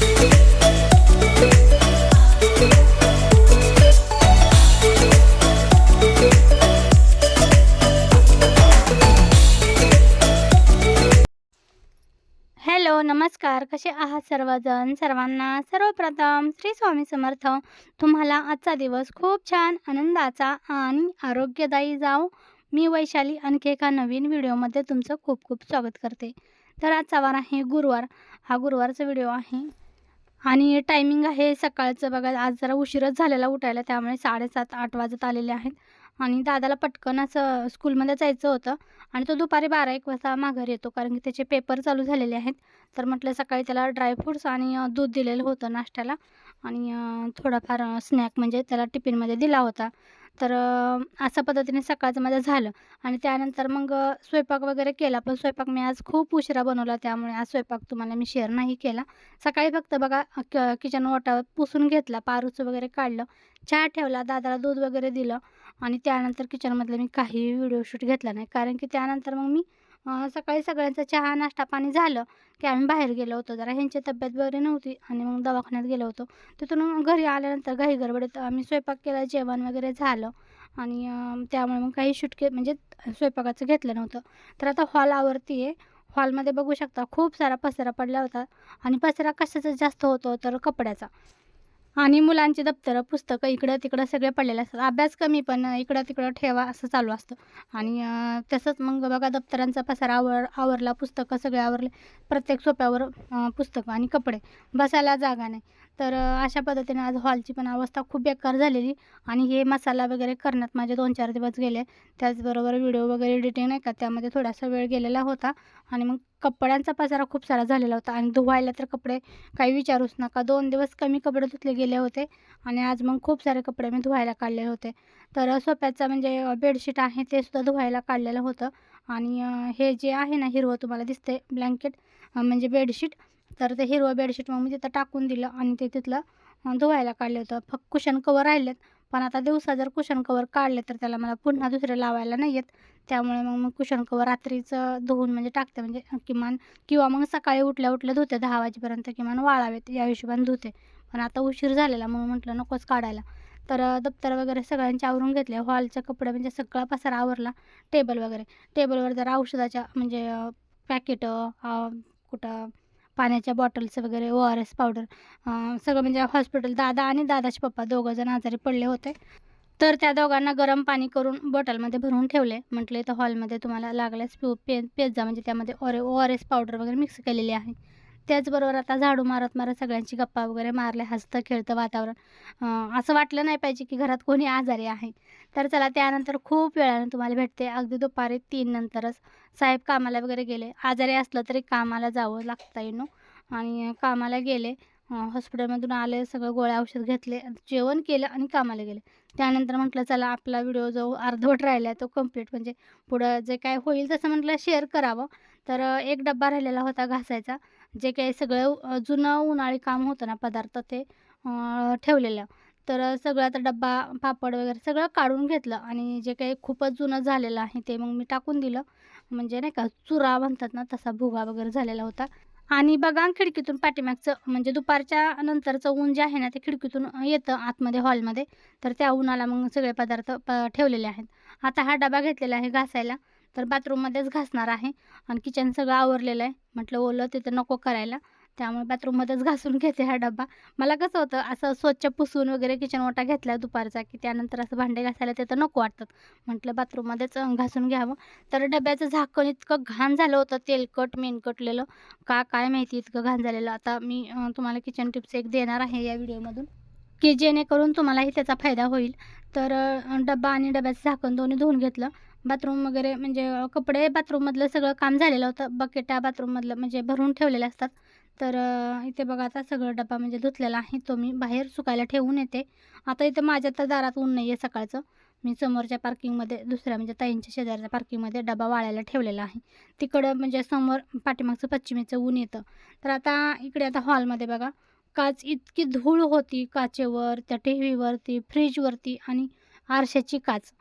Hello नमस्कार. कसे आहात सर्वजण? सर्वांना सर्वप्रथम श्री स्वामी समर्थ. तुम्हाला आजचा दिवस खूप छान आनंदाचा आणि आरोग्यदायी जाओ मी वैशाली आणखी एका नवीन व्हिडिओमध्ये तुमचं खूप खूप स्वागत करते. तर आजचा वार आहे गुरुवार. हा गुरुवारचा व्हिडिओ आहे. आणि टायमिंग आहे सकाळचं. बघा आज जरा उशीरच झालेला उठायला त्यामुळे साडेसात आठ वाजत आलेले आहेत. आणि दादाला पटकन असं स्कूलमध्ये जायचं होतं. आणि तो दुपारी बारा एक वाजता माघारी येतो कारण की त्याचे पेपर चालू झालेले आहेत. तर म्हटलं सकाळी त्याला ड्रायफ्रूट्स आणि दूध दिलेलं होतं नाश्त्याला. आणि थोडाफार स्नॅक म्हणजे त्याला टिफिनमध्ये दिला होता. तर अशा पद्धतीने सकाळचं माझं झालं. आणि त्यानंतर मग स्वयंपाक वगैरे केला. पण स्वयंपाक मी आज खूप उशिरा बनवला. त्यामुळे आज स्वयंपाक तुम्हाला मी शेअर नाही केला. सकाळी फक्त बघा क किचन ओटा पुसून घेतला. पारूचं वगैरे काढलं. चहा ठेवला. दादाला दूध वगैरे दिलं. आणि त्यानंतर किचनमधलं मी काही व्हिडिओ शूट घेतला नाही. कारण की त्यानंतर मग मी सकाळी सगळ्यांचा चहा नाश्ता पाणी झालं की आम्ही बाहेर गेलो होतो. जरा ह्यांची तब्येत बरी नव्हती आणि मग दवाखान्यात गेलो होतो. तिथून घरी आल्यानंतर घाई गडबडीत आम्ही स्वयंपाक केला जेवण वगैरे झालं आणि त्यामुळे मग काही शूटके म्हणजे स्वयंपाकाचं घेतलं नव्हतं. तर आता हॉल आवरती आहे हॉलमध्ये बघू शकता खूप सारा पसारा पडला होता आणि पसारा कशाचा जास्त होतो तर कपड्याचा. आणि मुलांची दप्तरं पुस्तकं इकडं तिकडं सगळे पडलेले असतात. अभ्यास कमी पण इकडं तिकडं ठेवा असं चालू असतं. आणि तसंच मग बघा दप्तरांचा पसार आवर आवरला पुस्तकं सगळे आवरले. प्रत्येक सोप्यावर पुस्तकं आणि कपडे. बसायला जागा नाही. तर अशा पद्धतीने आज हॉलची पण अवस्था खूप बेकार झालेली. आणि हे मसाला वगैरे करण्यात माझे दोन चार दिवस गेले. त्याचबरोबर व्हिडिओ वगैरे एडिटिंग नाही का? त्यामध्ये थोडासा वेळ गेलेला होता. आणि मग कपड्यांचा पसारा खूप सारा झालेला होता आणि धुवायला तर कपडे काही विचारूच नका. दोन दिवस कमी कपडे धुतले गेले होते आणि आज मग खूप सारे कपडे मी धुवायला काढले होते. तर सोप्याचं म्हणजे बेडशीट आहे ते सुद्धा धुवायला काढलेलं होतं आणि हे जे आहे ना हिरवं तुम्हाला दिसते ब्लँकेट म्हणजे बेडशीट तर ते हिरवं बेडशीट मग मी तिथं टाकून दिलं आणि ते तिथलं धुवायला काढलं होतं. फक्त कुशन कवर राहिलेत पण आता दिवसा जर कुशन कवर काढले तर त्याला मला पुन्हा दुसरे लावायला नाही येत. त्यामुळे मग मग कुशन कवर रात्रीचं धुवून म्हणजे टाकते म्हणजे किमान किंवा मग सकाळी उठल्या उठल्या धुते दहा वाजेपर्यंत किमान वाळावेत या हिशोबाने धुते. पण आता उशीर झालेला म्हणून म्हटलं नकोच काढायला. तर दप्तर वगैरे सगळ्यांचे आवरून घेतले हॉलचे कपडे म्हणजे सगळा पसारा आवरला टेबल वगैरे. टेबलवर जरा औषधाच्या म्हणजे पॅकेटं कुठं पाण्याच्या बॉटल्स वगैरे ओ आर एस पावडर सगळं म्हणजे हॉस्पिटल दादा आणि दादाचे पप्पा दोघंजण आजारी पडले होते. तर त्या दोघांना गरम पाणी करून बॉटलमध्ये भरून ठेवले. म्हटले तर हॉलमध्ये तुम्हाला लागल्यास पिऊ पे पेजा म्हणजे त्यामध्ये ओरे ओ आर एस पावडर वगैरे मिक्स केलेली आहे. त्याचबरोबर आता झाडू मारत मारत सगळ्यांची गप्पा वगैरे मारल्या हसतं खेळतं वातावरण. असं वाटलं नाही पाहिजे की घरात कोणी आजारी आहे. तर चला त्यानंतर खूप वेळानं तुम्हाला भेटते. अगदी दुपारी तीन नंतरच साहेब कामाला वगैरे गेले. आजारी असलं तरी कामाला जावं लागतं येणं आणि कामाला गेले. हॉस्पिटलमधून आले सगळं गोळ्या औषध घेतले जेवण केलं आणि कामाला गेले. त्यानंतर म्हटलं चला आपला व्हिडिओ जो अर्धवट राहिला आहे तो कंप्लीट म्हणजे पुढं जे काय होईल तसं म्हटलं शेअर करावं. तर एक डब्बा राहिलेला होता घासायचा. जे काही सगळं जुनं उन्हाळी काम होतं ना पदार्थ ते ठेवलेलं. तर अं, सगळं आता डब्बा पापड वगैरे सगळं काढून घेतलं. आणि जे काही खूपच जुनं झालेलं आहे ते मग मी टाकून दिलं. म्हणजे नाही का चुरा म्हणतात ना तसा भुगा वगैरे झालेला होता. आणि बघा खिडकीतून पाठीमागचं म्हणजे दुपारच्या नंतरचं ऊन जे आहे ना ते खिडकीतून येतं आतमध्ये हॉलमध्ये. तर त्या उन्हाला मग सगळे पदार्थ प ठेवलेले आहेत. आता हा डबा घेतलेला आहे घासायला. तर बाथरूममध्येच घासणार आहे. आणि किचन सगळं आवरलेलं आहे. म्हटलं ओलं तिथं नको करायला. त्यामुळे बाथरूममध्येच घासून घेते हा डबा मला कसं होतं असं स्वच्छ पुसून वगैरे किचन ओटा घेतला दुपारचा की त्यानंतर असं भांडे घासायला ते तर नको वाटतात. म्हटलं बाथरूममध्येच घासून घ्यावं. तर डब्याचं झाकण इतकं घाण झालं होतं तेलकट मेनकटलेलं का काय माहिती इतकं घाण झालेलं. आता मी तुम्हाला किचन टिप्स एक देणार आहे या व्हिडिओमधून की जेणेकरून तुम्हालाही त्याचा फायदा होईल. तर डबा डब्बा आणि डब्याचं झाकण दोन्ही धुवून घेतलं. बाथरूम वगैरे म्हणजे कपडे बाथरूममधलं सगळं काम झालेलं होतं. बकेटा बाथरूममधलं म्हणजे भरून ठेवलेलं असतात. तर इथे बघा आता सगळं डबा म्हणजे धुतलेला आहे तो मी बाहेर सुकायला ठेवून येते. आता इथं माझ्या तर दारात ऊन नाही आहे सकाळचं. मी समोरच्या पार्किंगमध्ये दुसऱ्या म्हणजे ताईंच्या शेजारच्या पार्किंगमध्ये डबा वाळायला ठेवलेला आहे. तिकडं म्हणजे समोर पाठीमागचं पश्चिमेचं ऊन येतं. तर आता इकडे आता हॉलमध्ये बघा काच इतकी धूळ होती काचेवर त्या टी व्हीवरती फ्रीजवरती आणि आरशाची काच.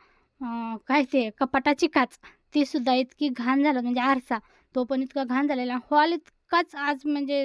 काय ते कपाटाची काच. ती सुद्धा इतकी घाण झालं म्हणजे आरसा. तो पण इतका घाण झालेला. हॉल इत इतकाच आज म्हणजे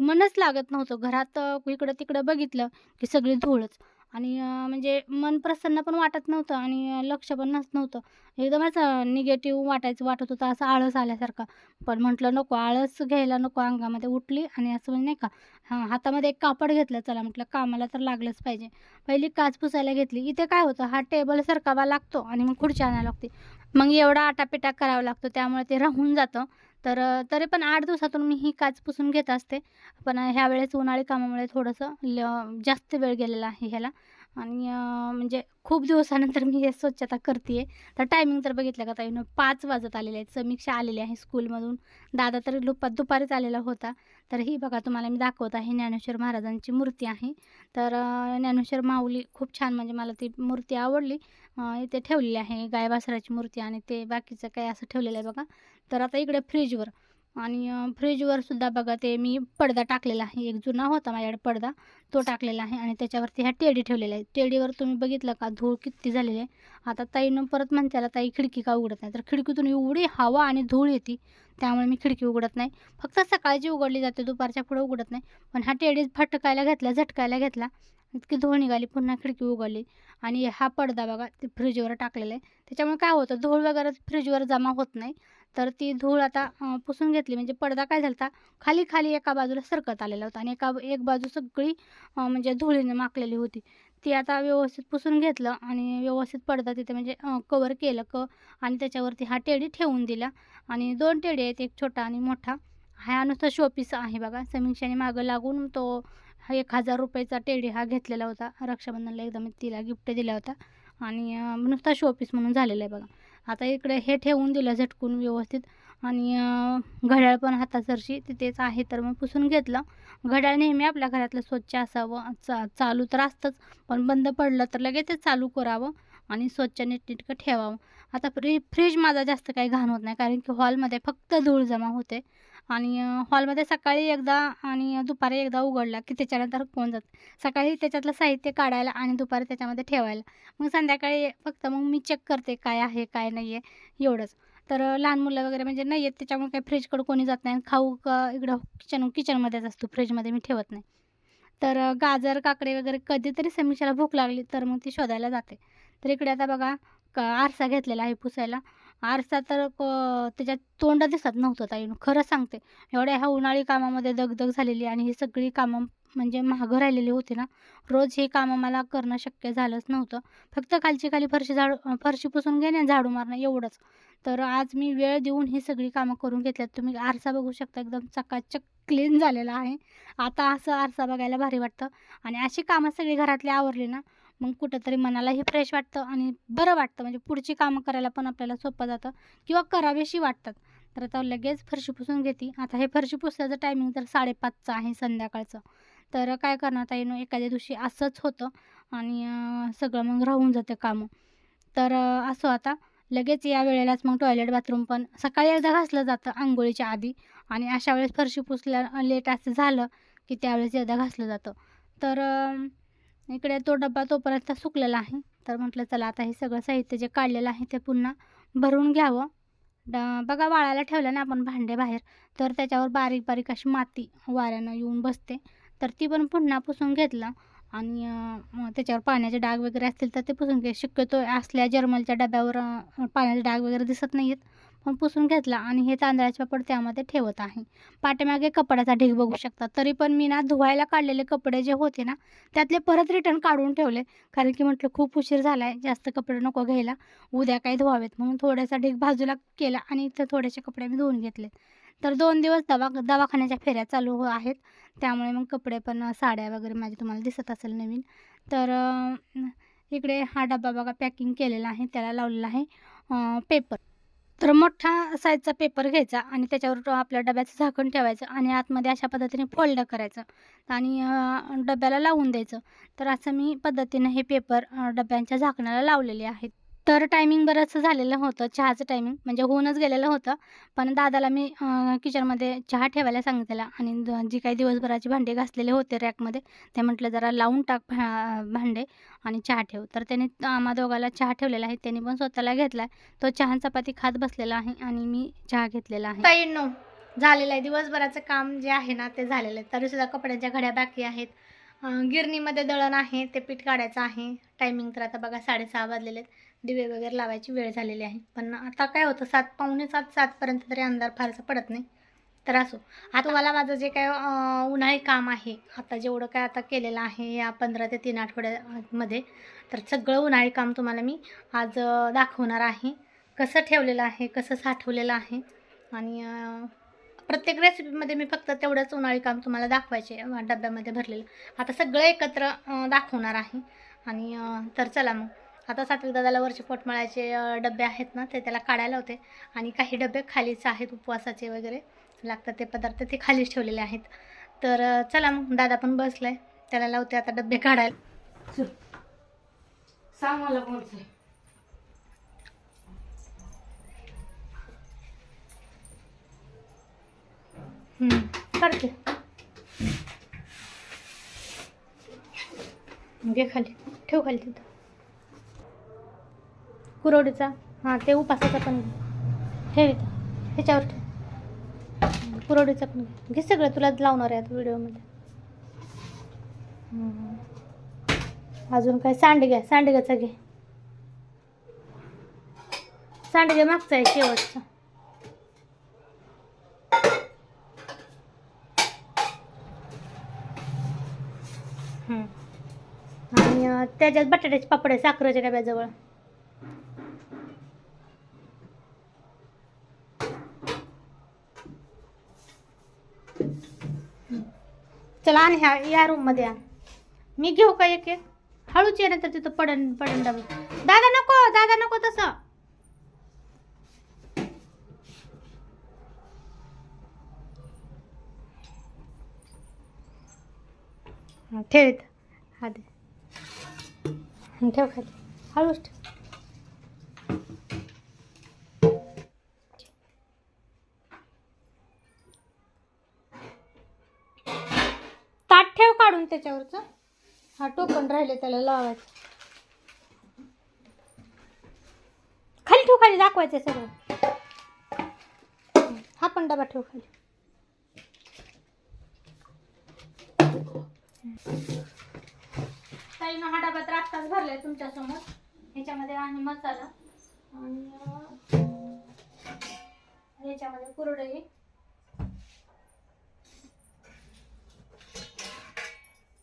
मनच लागत नव्हतं. घरात इकडं तिकडं बघितलं की सगळी धूळच. आणि म्हणजे मन प्रसन्न पण वाटत नव्हतं आणि लक्ष पण नस नव्हतं. एकदमच निगेटिव्ह वाटायचं वाटत होतं असं आळस आल्यासारखा. पण म्हटलं नको आळस घ्यायला नको अंगामध्ये उठली आणि असं म्हणजे नाही का हां हातामध्ये एक कापड घेतलं चला म्हटलं कामाला तर लागलंच पाहिजे. पहिली काच पुसायला घेतली. इथे काय होतं हा टेबल सरकावा लागतो आणि मग खुर्ची आणायला लागते. मग एवढा आटापिटा करावा लागतो त्यामुळे ते राहून जातं. तर तरी पण आठ दिवसातून मी ही काच पुसून घेत असते. पण ह्या ह्यावेळेस उन्हाळी कामामुळे थोडंसं ल जास्त वेळ गेलेला आहे ह्याला. आणि म्हणजे खूप दिवसानंतर मी हे स्वच्छता करते आहे तर टायमिंग तर बघितलं का ताईनं पाच वाजत आलेले आहेत. समीक्षा आलेली आहे स्कूलमधून दादा तर लुपात दुपारीच आलेला होता. तर ही बघा तुम्हाला मी दाखवत आहे ज्ञानेश्वर महाराजांची मूर्ती आहे. तर ज्ञानेश्वर माऊली खूप छान म्हणजे मला ती मूर्ती आवडली. इथे ठेवलेली आहे गायबासराची मूर्ती आणि ते बाकीचं काय असं ठेवलेलं आहे बघा. तर आता इकडे फ्रीजवर आणि फ्रीजवर सुद्धा बघा ते मी पडदा टाकलेला आहे. एक जुना होता माझ्याकडे पडदा. तो टाकलेला आहे आणि त्याच्यावरती ह्या टेडी ठेवलेल्या आहे टेडीवर तुम्ही बघितलं का? धूळ किती झालेली आहे. आता ताईनं परत म्हणत्याला ताई खिडकी का उघडत नाही? तर खिडकीतून एवढी हवा आणि धूळ येते त्यामुळे मी खिडकी उघडत नाही. फक्त सकाळची उघडली जाते दुपारच्या पुढं उघडत नाही. पण हा टेडी फटकायला घेतला झटकायला घेतला इतकी धूळ निघाली पुन्हा खिडकी उघडली. आणि हा पडदा बघा ते फ्रीजवर टाकलेला आहे. त्याच्यामुळे काय होतं? धूळ वगैरे फ्रीजवर जमा होत नाही. तर ती धूळ आता पुसून घेतली. म्हणजे पडदा काय झाला खाली खाली एका बाजूला सरकत आलेला होता आणि एका एक बाजू सगळी म्हणजे धुळीने माकलेली होती. ती आता व्यवस्थित पुसून घेतलं आणि व्यवस्थित पडदा तिथे म्हणजे कवर केलं क आणि त्याच्यावरती हा टेडी ठेवून दिला. आणि दोन टेडी आहेत एक छोटा आणि मोठा. हा नुसता शोपीस आहे बघा. समीक्षाने मागं लागून तो एक हजार रुपयाचा टेडी हा घेतलेला होता. रक्षाबंधनला एकदा मी तिला गिफ्ट दिला होता. आणि नुसता शोपीस म्हणून झालेला आहे बघा. आता इकडे हे ठेवून दिलं झटकून व्यवस्थित. आणि घड्याळ पण हातासरशी तिथेच आहे तर मग पुसून घेतलं. घड्याळ नेहमी आपल्या घरातलं स्वच्छ असावं. चा चालू तर असतंच पण बंद पडलं तर लगेच चालू करावं आणि स्वच्छ नीटनेटकं ठेवावं. आता फ्री फ्रीज माझा जास्त काही घाण होत नाही कारण की हॉलमध्ये फक्त धूळ जमा होते. आणि हॉलमध्ये सकाळी एकदा आणि दुपारी एकदा उघडला की त्याच्यानंतर कोण जात. सकाळी त्याच्यातलं साहित्य काढायला आणि दुपारी त्याच्यामध्ये ठेवायला. मग संध्याकाळी फक्त मग मी चेक करते काय आहे काय नाही आहे एवढंच. तर लहान मुलं वगैरे म्हणजे नाही आहेत त्याच्यामुळे काही फ्रीजकडं कोणी जात नाही. खाऊ का इकडं किचन किचनमध्येच असतो फ्रीजमध्ये मी ठेवत नाही. तर गाजर काकडे वगैरे कधीतरी समीक्षाला भूक लागली तर मग ती शोधायला जाते. तर इकडे आता बघा एक आरसा घेतलेला आहे पुसायला. आरसा तर क त्याच्यात तोंड दिसत नव्हतं ताईनं खरं सांगते एवढ्या ह्या उन्हाळी कामामध्ये दगदग झालेली आणि ही सगळी कामं म्हणजे महागं राहिलेली होती ना रोज हे कामं मला करणं शक्य झालंच नव्हतं. फक्त खालची खाली फरशी झाडू फरशी पुसून घेणे झाडू मारणं एवढंच. तर आज मी वेळ देऊन ही सगळी कामं करून घेतल्यात. तुम्ही आरसा बघू शकता एकदम चकाचक क्लीन झालेला आहे. आता असं आरसा बघायला भारी वाटतं. आणि अशी कामं सगळी घरातली आवरली ना मग कुठंतरी मनालाही फ्रेश वाटतं आणि बरं वाटतं. म्हणजे पुढची कामं करायला पण आपल्याला सोपं जातं किंवा करावीशी वाटतात तर आता लगेच फरशी पुसून घेते. आता हे फरशी पुसल्याचं टायमिंग तर साडेपाचचं आहे संध्याकाळचं. तर काय करणार ताईनं एखाद्या दिवशी असंच होतं आणि सगळं मग राहून जातं कामं. तर असं आता लगेच या वेळेलाच मग टॉयलेट बाथरूम पण सकाळी एकदा घासलं जातं आंघोळीच्या आधी आणि अशा वेळेस फरशी पुसल्या लेट असं झालं की त्यावेळेस एकदा घासलं जातं. तर इकडे तो डब्बा तोपर्यंत सुकलेला आहे. तर म्हटलं चला आता हे सगळं साहित्य जे काढलेलं आहे ते पुन्हा भरून घ्यावं. ड बघा वाळायला ठेवलं ना आपण भांडे बाहेर तर त्याच्यावर बारीक बारीक अशी माती वाऱ्यानं येऊन बसते. तर ती पण पुन्हा पुसून घेतलं आणि त्याच्यावर पाण्याचे डाग वगैरे असतील तर ते पुसून घे. शक्यतो असल्या जर्मलच्या डब्यावर पाण्याचे डाग वगैरे दिसत नाही आहेत पण पुसून घेतला आणि हे तांदळाचे पापड त्यामध्ये ठेवत आहे. पाठीमागे कपड्याचा ढीग बघू शकता. तरी पण मी ना धुवायला काढलेले कपडे जे होते ना त्यातले परत रिटर्न काढून ठेवले. कारण की म्हटलं खूप उशीर झाला आहे जास्त कपडे नको घ्यायला. उद्या काही धुवावेत म्हणून थोडासा ढीग बाजूला केला आणि इथं थोडेसे कपडे मी धुवून घेतले. तर दोन दिवस दवा दवाखान्याच्या फेऱ्या चालू हो आहेत. त्यामुळे मग कपडे पण साड्या वगैरे माझे तुम्हाला दिसत असेल नवीन. तर इकडे हा डबा बघा पॅकिंग केलेला आहे. त्याला लावलेला आहे पेपर तर मोठा साईजचा पेपर घ्यायचा आणि त्याच्यावर तो आपल्या डब्याचं झाकण ठेवायचं आणि आतमध्ये अशा पद्धतीने फोल्ड करायचं. आणि डब्याला लावून द्यायचं. तर असं मी पद्धतीनं हे पेपर डब्यांच्या झाकणाला लावलेले आहेत. तर टायमिंग बरंचसं झालेलं होतं चहाचं टायमिंग म्हणजे होऊनच गेलेलं होतं. पण दादाला मी किचनमध्ये चहा ठेवायला सांगितलेला आणि जी काही दिवसभराची भांडे घासलेले होते रॅकमध्ये ते म्हटलं जरा लावून टाक भा भांडे आणि चहा ठेव. तर त्याने आम्हा दोघाला चहा ठेवलेला आहे त्याने पण स्वतःला घेतला तो चहा चपाती खात बसलेला आहे आणि मी चहा घेतलेला आहे. ताईंनो झालेलं आहे. दिवसभराचं काम जे आहे ना ते झालेलं आहे. तरीसुद्धा कपड्यांच्या घड्या बाकी आहेत. गिरणीमध्ये दळण आहे ते पीठ काढायचं आहे. टायमिंग तर आता बघा साडेसहा वाजलेले आहेत. दिवे वगैरे लावायची वेळ झालेली आहे. पण आता काय होतं सात पावणे सात सातपर्यंत तरी अंधार फारसा पडत नाही. तर असो. आता मला माझं जे काय उन्हाळी काम आहे आता जेवढं काय आता केलेलं आहे या पंधरा ते तीन आठवड्यामध्ये तर सगळं उन्हाळी काम तुम्हाला मी आज दाखवणार आहे. कसं ठेवलेलं आहे कसं साठवलेलं आहे आणि प्रत्येक रेसिपीमध्ये मी फक्त तेवढंच उन्हाळी काम तुम्हाला दाखवायचे डब्यामध्ये भरलेलं. आता सगळं एकत्र दाखवणार आहे. आणि तर चला मग. आता सात्विक दादाला वरचे पोटमळाचे अं, डबे आहेत ना ते त्याला काढायला होते. आणि काही डबे खालीच आहेत उपवासाचे वगैरे लागतात ते पदार्थ ते खालीच ठेवलेले आहेत. तर चला मग दादा पण बसलाय. त्याला लावते आता डबे काढायला. सांग मला आहे. काढते. घे खाली ठेव खाली तिथं. कुरवडीचा. हां ते उपासाचा पण घे. ठेव इथं. ह्याच्यावर ठेव. कुरवडीचा पण घे. घे सगळं. तुला लावणार आहे आता व्हिडिओमध्ये. अजून काय? सांडग्या सांडग्याचा घे. सांडगे मागचा आहे शेवटचा. आणि त्याच्यात बटाट्याचे पापड आहे साखरेच्या डब्याजवळ. चला आणि ह्या या रूममध्ये आण. मी घेऊ का एक एक? हळूच येणं तर तिथं पडन पडन डबा. दादा नको दादा नको तसं. ठेव हा दे. ठेव खाली. हळूच ठेव. ठेव त्याच्यावरचं हा टोपण राहिले त्याला लावायचं. खाली ठेव खाली दाखवायचं सगळं. हा पण डबा ठेव खाली. ताईनं हा डबा तर आत्ताच भरलाय तुमच्यासमोर. ह्याच्यामध्ये आणि मसाला. आणि ह्याच्यामध्ये कुरडई.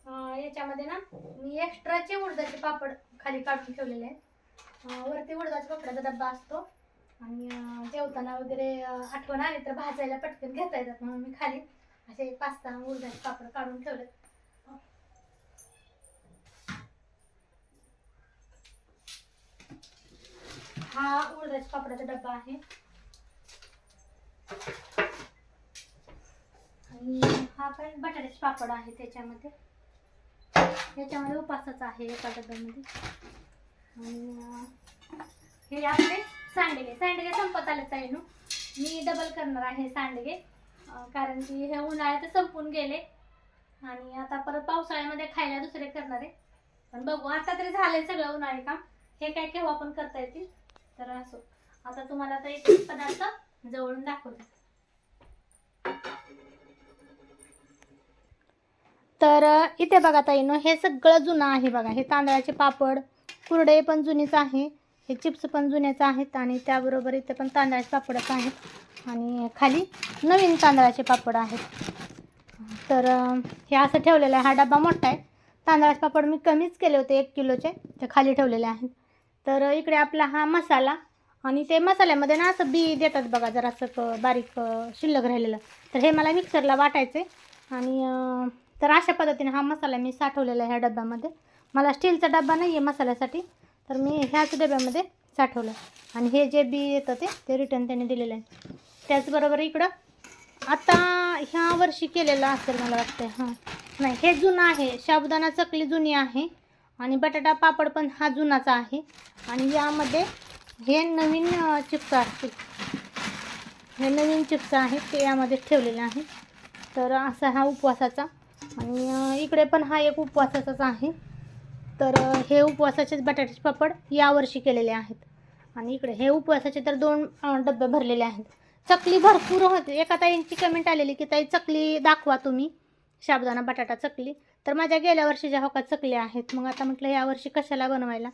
याच्यामध्ये ना मी एक्स्ट्राचे उडदाचे पापड खाली काढून ठेवलेले आहेत. वरती उडदाच्या पापडाचा डब्बा असतो. आणि जेवताना वगैरे आठवण आली तर भाजायला पटकन घेता येतात म्हणून मी खाली असे पाच सहा उडदाचे पापड काढून ठेवले हा उडदाच्या पापडाचा डब्बा आहे. आणि हा काय बटाट्याचे पापड आहे त्याच्यामध्ये. याच्यामध्ये उपासाचं आहे एका डब्यामध्ये आणि हे आपले सांडगे. सांडगे संपत आले ताईनू. मी डबल करणार आहे सांडगे. कारण की हे उन्हाळ्यात संपून गेले. आणि आता परत पावसाळ्यामध्ये खायला दुसरे करणार आहे. पण बघू आता तरी झाले सगळं उन्हाळी काम. हे काय केव्हा पण करता येतील. तर असो. आता तुम्हाला तर एक एक पदार्थ जवळून दाखवते. तर इथे बघा ताईनो हे सगळं जुनं आहे बघा. हे तांदळाचे पापड कुरडे पण जुनीच आहे हे चिप्स पण जुनेच आहेत आणि त्याबरोबर इथे पण तांदळाचे पापडच आहेत. आणि खाली नवीन तांदळाचे पापड आहेत. तर हे असं ठेवलेलं आहे. हा डबा मोठा आहे. तांदळाचे पापड मी कमीच केले होते एक किलोचे. ते खाली ठेवलेले आहेत. तर इकडे आपला हा मसाला आणि ते मसाल्यामध्ये ना असं बी देतात बघा जरा असं क- बारीक शिल्लक राहिलेलं. तर हे मला मिक्सरला वाटायचे आणि तर अशा पद्धतीने हा मसाला मी साठवलेला आहे ह्या डब्यामध्ये. मला स्टीलचा डबा नाही आहे मसाल्यासाठी तर मी ह्याच डब्यामध्ये साठवलं. आणि हे जे बी येतं ते ते रिटर्न त्यांनी दिलेलं आहे. त्याचबरोबर इकडं आता ह्या वर्षी केलेलं असेल मला वाटतं हां. नाही हे जुनं आहे. साबुदाणा चकली जुनी आहे. आणि बटाटा पापड पण हा जुनाचा आहे. आणि यामध्ये हे नवीन चिप्स असतील हे नवीन चिप्स आहेत ते यामध्ये ठेवलेले आहे. तर असा हा उपवासाचा आणि इकडे पण हा एक उपवासाचाच आहे. तर हे उपवासाचेच बटाट्याचे पापड यावर्षी केलेले आहेत. आणि इकडे हे उपवासाचे तर दोन डबे भरलेले आहेत. चकली भरपूर होते. एका ताईंची कमेंट आलेली की ताई चकली दाखवा तुम्ही. शाबदाना बटाटा चकली. तर माझ्या गेल्या वर्षीच्या होका चकल्या आहेत मग आता म्हटलं यावर्षी कशाला बनवायला?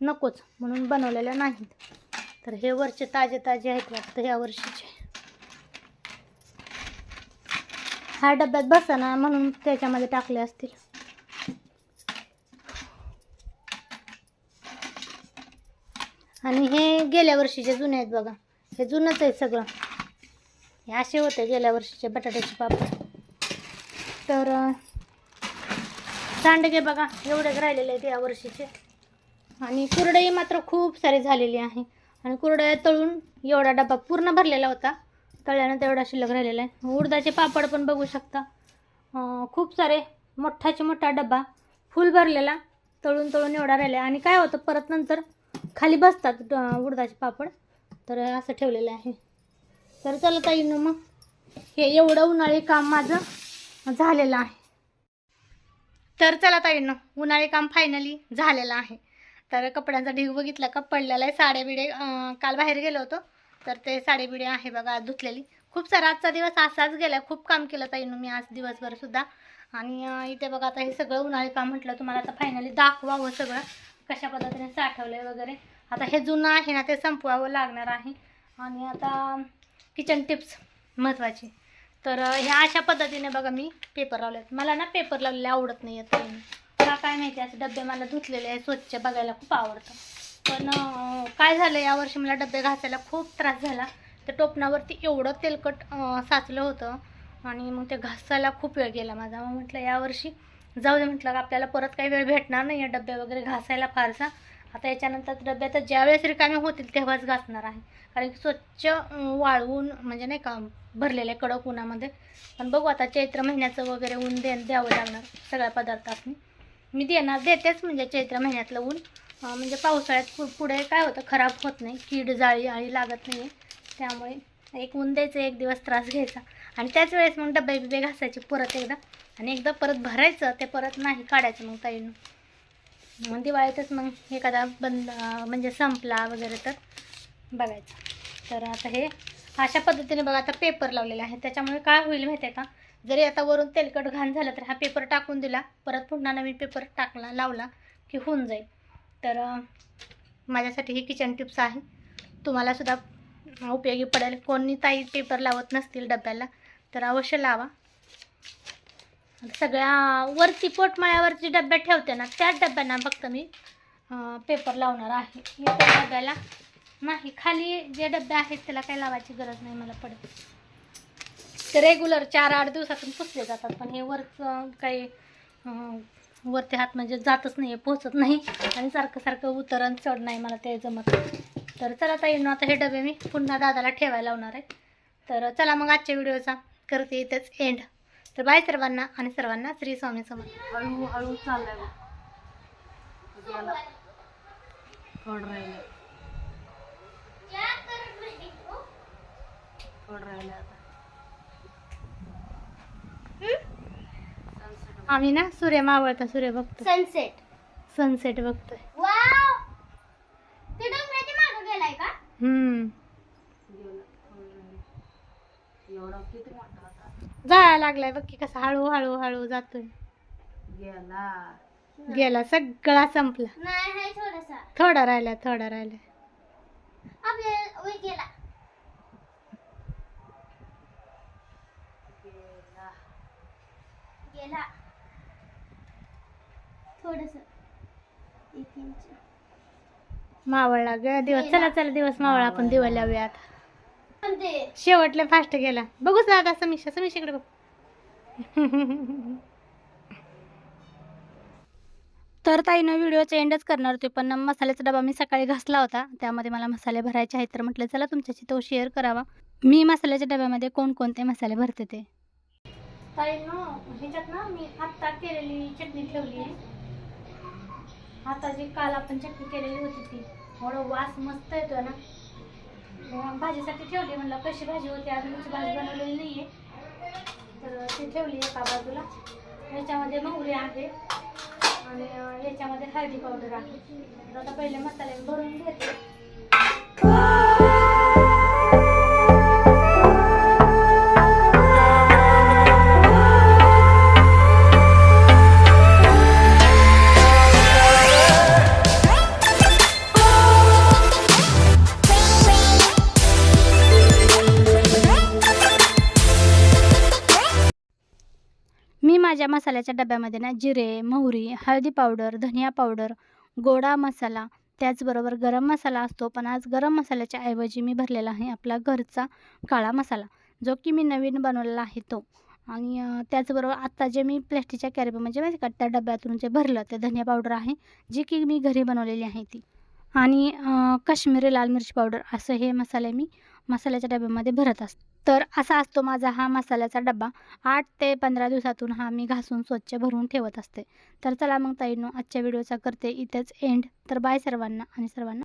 नकोच. म्हणून बनवलेल्या नाहीत. तर हे वरचे ताजे ताजे आहेत वाटतं ह्या वर्षीचे. हा डब्यात बसा म्हणून त्याच्यामध्ये टाकले असतील. आणि हे गेल्या वर्षीचे जुने आहेत बघा. हे जुनंच आहे सगळं. हे असे होते गेल्या वर्षीचे बटाट्याचे पापड. तर सांडगे बघा एवढेच राहिलेले आहेत या वर्षीचे. आणि कुरडई मात्र खूप सारी झालेली आहे. आणि कुरडया तळून एवढा डबा पूर्ण भरलेला होता. तळ्यानं तेवढा शिल्लक राहिलेला आहे. उडदाचे पापड पण बघू शकता. खूप सारे मोठाचे मोठा डबा फुल भरलेला तळून तळून एवढा राहिला आणि काय होतं परत नंतर खाली बसतात उडदाचे पापड. तर असं ठेवलेलं आहे. तर चला ताईनं मग. हे एवढं उन्हाळी काम माझं झालेलं आहे. तर चला ताईनं उन्हाळी काम फायनली झालेलं आहे. तर कपड्यांचा ढीग बघितला का? पडलेला आहे साड्या बिडे काल बाहेर गेलो होतो. तर ते साडेबिडे आहे बघा धुतलेली. खूप सारा आजचा दिवस असाच गेला. खूप काम केलं ताईनं मी आज दिवसभर सुद्धा. आणि इथे बघा आता हे सगळं उन्हाळी काम म्हटलं तुम्हाला आता फायनली दाखवावं सगळं कशा पद्धतीने साठवलं आहे वगैरे. आता हे जुनं आहे ना ते संपवावं लागणार आहे. आणि आता किचन टिप्स महत्त्वाची तर ह्या अशा पद्धतीने बघा मी पेपर लावले आहेत मला ना पेपर लावलेले आवडत नाही आहेत काय माहिती असे डबे मला धुतलेले आहे स्वच्छ बघायला खूप आवडतं. पण काय झालं यावर्षी मला डबे घासायला खूप त्रास झाला. तर टोपणावरती एवढं तेलकट साचलं होतं आणि मग ते घासायला खूप वेळ गेला माझा. मग म्हटलं यावर्षी जाऊ दे म्हटलं आपल्याला परत काही वेळ भेटणार नाही डबे वगैरे घासायला फारसा. आता याच्यानंतर डब्यात ज्यावेळेस रिकामे होतील तेव्हाच घासणार आहे. कारण की स्वच्छ वाळवून म्हणजे नाही का भरलेले कडक उन्हामध्ये. पण बघू आता चैत्र महिन्याचं वगैरे ऊन दे द्यावं लागणार सगळ्या पदार्थातून. मी देणार देतेच म्हणजे चैत्र महिन्यातलं ऊन. म्हणजे पावसाळ्यात पु पुढे काय होतं खराब होत नाही कीड जाळी आळी लागत नाही आहे त्यामुळे एक ऊन द्यायचं एक दिवस त्रास घ्यायचा. आणि त्याच वेळेस मग डबे बिबे घासायचे परत एकदा. आणि एकदा परत भरायचं ते परत नाही काढायचं मग ताईनं. मग दिवाळीतच मग एखादा बंद म्हणजे संपला वगैरे तर बघायचं. तर आता हे अशा पद्धतीने बघा आता पेपर लावलेला आहे त्याच्यामुळे काय होईल माहिती आहे का? जरी आता वरून तेलकट घाण झालं तर हा पेपर टाकून दिला. परत पुन्हा नवीन पेपर टाकला लावला की होऊन जाईल. तर माझ्यासाठी ही किचन टिप्स आहे. तुम्हालासुद्धा उपयोगी पडेल. कोणी ताई पेपर लावत नसतील डब्याला तर अवश्य लावा. सगळ्या वरती पोटमाळ्यावरती डब्यात ठेवते ना त्याच डब्यांना फक्त मी पेपर लावणार आहे. इतर डब्याला नाही खाली जे डबे आहेत त्याला काही लावायची गरज नाही मला पडत. ते रेग्युलर चार आठ दिवसातून पुसले जातात पण हे वरचं काही वरती हात म्हणजे जातच नाही पोचत नाही. आणि सारखं सारखं उतरण चढ नाही मला ते जमत. तर चला ताई आता हे डबे मी पुन्हा दादाला ठेवायला लावणार आहे. तर चला मग आजच्या व्हिडिओचा करते इथेच एंड तर बाय सर्वांना आणि सर्वांना श्री स्वामी समर्थ. हळू हळू चाललाय बघ. गेला थोड राहिलं थोड राहिलं आता. आम्ही ना सूर्य मावळता सूर्य बघतो सनसेट सनसेट बघतोय. वाव ते डोंगराच्या मागे गेलाय का? हम्म. गेला थोड राहिलं एवढा किती मोठा होता? जायला लागलाय बघ की कसा हळू हळू हळू जातोय. गेला. गेला सगळा संपला. नाही हाय थोडासा. थोडा राहिला थोडा राहिला आपल्या वर गेला. गेला. गेला. थोडस. एक इंच मावळला ग दिवस चला चला दिवस मावळा आपण दिवा लावूया आता पण ते शेवटले फास्ट गेला. बघूच ना आता समीक्षा समीक्षाकडे बघ. तर ताईनं व्हिडिओचा एंडच करणार होते पण मसाल्याचा डबा मी सकाळी घासला होता. त्यामध्ये मला मसाले भरायचे आहेत तर म्हटलं चला तुमच्याशी तो शेअर करावा. मी मसाल्याच्या डब्यामध्ये कोणकोणते मसाले भरते ते? ताईनं ह्याच्यात ना मी आत्ता केलेली चटणी ठेवली. आहे आता जी काल आपण चटणी केलेली होती ती थोडं वास मस्त येतोय ना. मग भाजीसाठी ठेवली म्हणलं कशी भाजी होती अजून भाजी बनवलेली नाही आहे तर ती ठेवली एका बाजूला. याच्यामध्ये मोहरी आहे आणि याच्यामध्ये हळदी पावडर आहे. तर आता पहिले मसाले भरून घेते. मी माझ्या मसाल्याच्या डब्यामध्ये ना जिरे मोहरी हळदी पावडर धनिया पावडर गोडा मसाला त्याचबरोबर गरम मसाला असतो पण आज गरम मसाल्याच्या ऐवजी मी भरलेला आहे आपला घरचा काळा मसाला जो की मी नवीन बनवलेला आहे तो. आणि त्याचबरोबर आत्ता जे मी प्लॅस्टिकच्या कॅरेब म्हणजे माहिती का त्या डब्यातून जे भरलं ते धनिया पावडर आहे जी की मी घरी बनवलेली आहे ती. आणि काश्मीरी लाल मिरची पावडर असं हे मसाले मी मसाल्याच्या डब्यामध्ये भरत असतो. तर असा असतो माझा हा मसाल्याचा डबा आठ ते पंधरा दिवसातून हा मी घासून स्वच्छ भरून ठेवत असते. तर चला मग ताईनो आजच्या व्हिडिओचा करते इथेच एंड तर बाय सर्वांना आणि सर्वांना